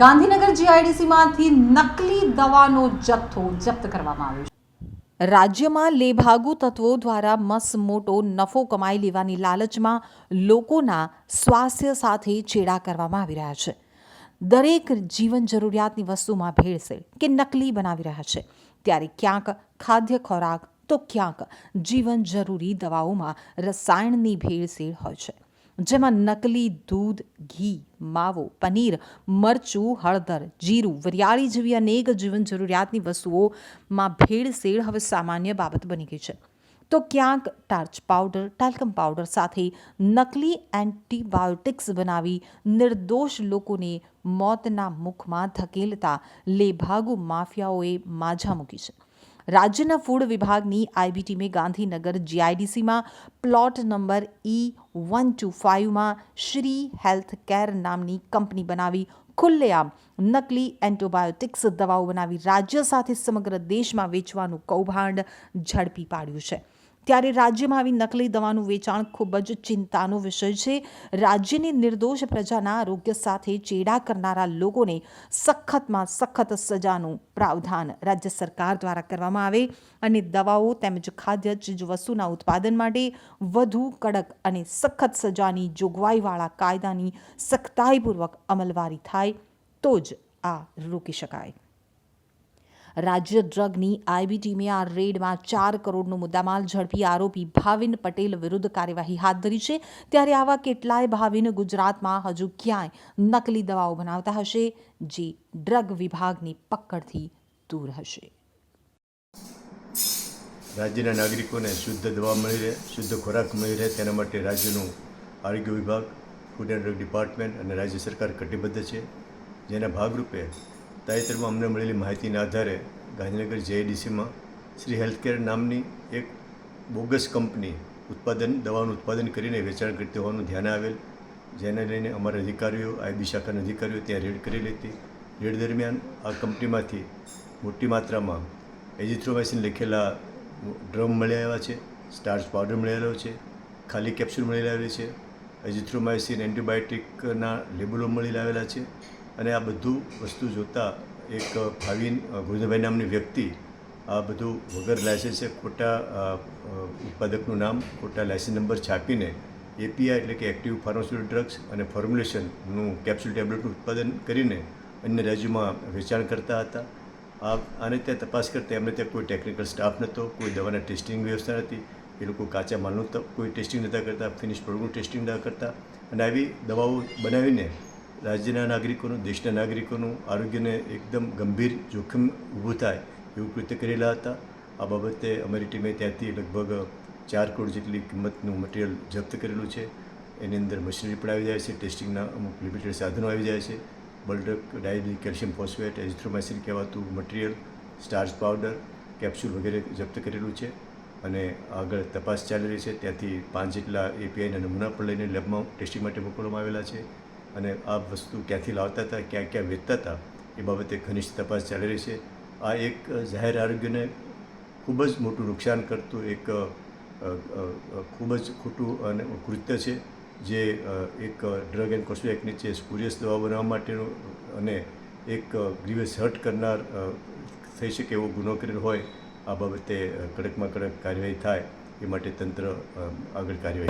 ગાંધીનગર જીઆઈડીસીમાંથી નકલી દવાનો જથ્થો જપ્ત કરવામાં આવ્યો છે. રાજ્યમાં લેભાગુ તત્વો દ્વારા મસ મોટો નફો કમાઈ લેવાની લાલચમાં લોકોના સ્વાસ્થ્ય સાથે ચેડા કરવામાં આવી રહ્યા છે. દરેક જીવન જરૂરિયાતની વસ્તુમાં ભેળસેળ કે નકલી બનાવી રહ્યા છે. ત્યારે ક્યાંક ખાદ્ય ખોરાક તો ક્યાંક જીવન જરૂરી દવાઓમાં રસાયણની ભેળસેળ હોય છે. જેમાં નકલી દૂધ, ઘી, માવો, પનીર, મરચું, હળદર, જીરું, વરિયાળી જેવી અનેક જીવન જરૂરિયાતની વસ્તુઓમાં ભેળસેળ હવે સામાન્ય બાબત બની ગઈ છે. તો ક્યાંક ટાર્ચ પાવડર, ટાલ્કમ પાવડર સાથે નકલી એન્ટીબાયોટિક્સ બનાવી નિર્દોષ લોકોને મોતના મુખમાં ધકેલતા લેભાગુ માફિયાઓએ માઝા મૂકી છે. રાજ્યના ફૂડ વિભાગની આઈબી ટીમે Gandhinagar જીઆઈડીસીમાં plot number E one two ફાઇવમાં Shri health care નામની કંપની બનાવી ખુલ્લેઆમ નકલી એન્ટીબાયોટિક્સ દવાઓ બનાવી રાજ્ય સાથે સમગ્ર દેશમાં વેચવાનું કૌભાંડ ઝડપી પાડ્યું છે. ત્યારે રાજ્યમાં આવી નકલી દવાનું વેચાણ ખૂબ જ ચિંતાનો વિષય છે. રાજ્યની નિર્દોષ પ્રજાના આરોગ્ય સાથે ચેડા કરનારા લોકોને સખતમાં સખત સજાનું પ્રાવધાન રાજ્ય સરકાર દ્વારા કરવામાં આવે અને દવાઓ તેમજ ખાદ્ય ચીજવસ્તુના ઉત્પાદન માટે વધુ કડક અને સખત સજાની જોગવાઈવાળા કાયદાની સખ્તાઈપૂર્વક અમલવારી થાય તો જ આ રોકી શકાય. રાજ્ય ડ્રગની આઈબી ટીમે આ રેડમાં ચાર કરોડનો મુદ્દામાલ ઝડપી આરોપી ભાવિન પટેલ વિરુદ્ધ કાર્યવાહી હાથ ધરી છે. ત્યારે આવા કેટલાય ભાવિન ગુજરાતમાં હજુ ક્યાંય નકલી દવાઓ બનાવતા હશે, જે ડ્રગ વિભાગની પકડથી દૂર હશે. રાજ્યના નાગરિકોને શુદ્ધ દવા મળી રહે, શુદ્ધ ખોરાક મળી રહે, તેના માટે રાજ્યનું આરોગ્ય વિભાગ, ફૂડ એન્ડ ડ્રગ ડિપાર્ટમેન્ટ અને રાજ્ય સરકાર કટિબદ્ધ છે. જેના ભાગરૂપે તાજેતરમાં અમને મળેલી માહિતીના આધારે ગાંધીનગર જેઆઈડીસીમાં શ્રી હેલ્થકેર નામની એક બોગસ કંપની ઉત્પાદન, દવાનું ઉત્પાદન કરીને વેચાણ કરતી હોવાનું ધ્યાન આવેલ. જેને લઈને અમારા અધિકારીઓ આઈબી શાખાના અધિકારીઓ ત્યાં રેડ કરેલી હતી રેડ દરમિયાન આ કંપનીમાંથી મોટી માત્રામાં એજિથ્રોમાઇસિન લખેલા ડ્રમ મળી આવ્યા છે, સ્ટાર્ચ પાવડર મળી આવ્યો છે, ખાલી કેપ્સ્યુલ મળી આવેલી છે એજિથ્રોમાઇસિન એન્ટીબાયોટિકના લેબલો મળી આવેલા છે અને આ બધું વસ્તુ જોતાં એક ભાવિન ગોવિંદભાઈ નામની વ્યક્તિ આ બધું વગર લાયસન્સે ખોટા ઉત્પાદકનું નામ, ખોટા લાયસન્સ નંબર છાપીને એપીઆઈ એટલે કે એક્ટિવ ફાર્માસ્યુટિકલ ડ્રગ્સ અને ફોર્મ્યુલેશનનું કેપ્સ્યુલ ટેબ્લેટનું ઉત્પાદન કરીને અન્ય રાજ્યોમાં વેચાણ કરતા હતા. આ, આને ત્યાં તપાસ કરતા એમને ત્યાં કોઈ ટેકનિકલ સ્ટાફ નહોતો, કોઈ દવાના ટેસ્ટિંગ વ્યવસ્થા નથી એ લોકો કાચા માલનું કોઈ ટેસ્ટિંગ નહોતા કરતા ફિનિશ પ્રોડક્ટનું ટેસ્ટિંગ નહોતા કરતા. અને આવી દવાઓ બનાવીને રાજ્યના નાગરિકોનું, દેશના નાગરિકોનું આરોગ્યને એકદમ ગંભીર જોખમ ઊભું થાય એવું કૃત્ય કરેલા હતા. આ બાબતે અમારી ટીમે ત્યાંથી લગભગ ચાર કરોડ જેટલી કિંમતનું મટીરિયલ જપ્ત કરેલું છે. એની અંદર મશીનરી પણ આવી જાય છે, ટેસ્ટિંગના અમુક લિમિટેડ સાધનો આવી જાય છે. બલ્ડક ડાયબી કેલ્શિયમ ફોસ્ફેટ, એઝિથ્રોમાઇસિન કહેવાતું મટીરિયલ, સ્ટાર્ચ પાવડર, કેપ્સ્યુલ વગેરે જપ્ત કરેલું છે. અને આગળ તપાસ ચાલી રહી છે. ત્યાંથી પાંચ જેટલા એપીઆઈના નમૂના પણ લઈને લેબમાં ટેસ્ટિંગ માટે મોકલવામાં આવેલા છે. અને આ વસ્તુ ક્યાંથી લાવતા હતા, ક્યાં ક્યાં વેચતા હતા, એ બાબતે ઘનિષ્ઠ તપાસ ચાલી રહી છે. આ એક જાહેર આરોગ્યને ખૂબ જ મોટું નુકસાન કરતું એક ખૂબ જ ખોટું અને કૃત્ય છે, જે એક ડ્રગ એન્ડ કોસ્મેટિક એક્ટની નીચે સ્પુરિયસ દવા બનાવવા માટેનું અને એક ગ્રીવસ હર્ટ કરનાર થઈ શકે એવો ગુનો કરેલો હોય, આ બાબતે કડકમાં કડક કાર્યવાહી થાય, એ માટે તંત્ર આગળ કાર્યવાહી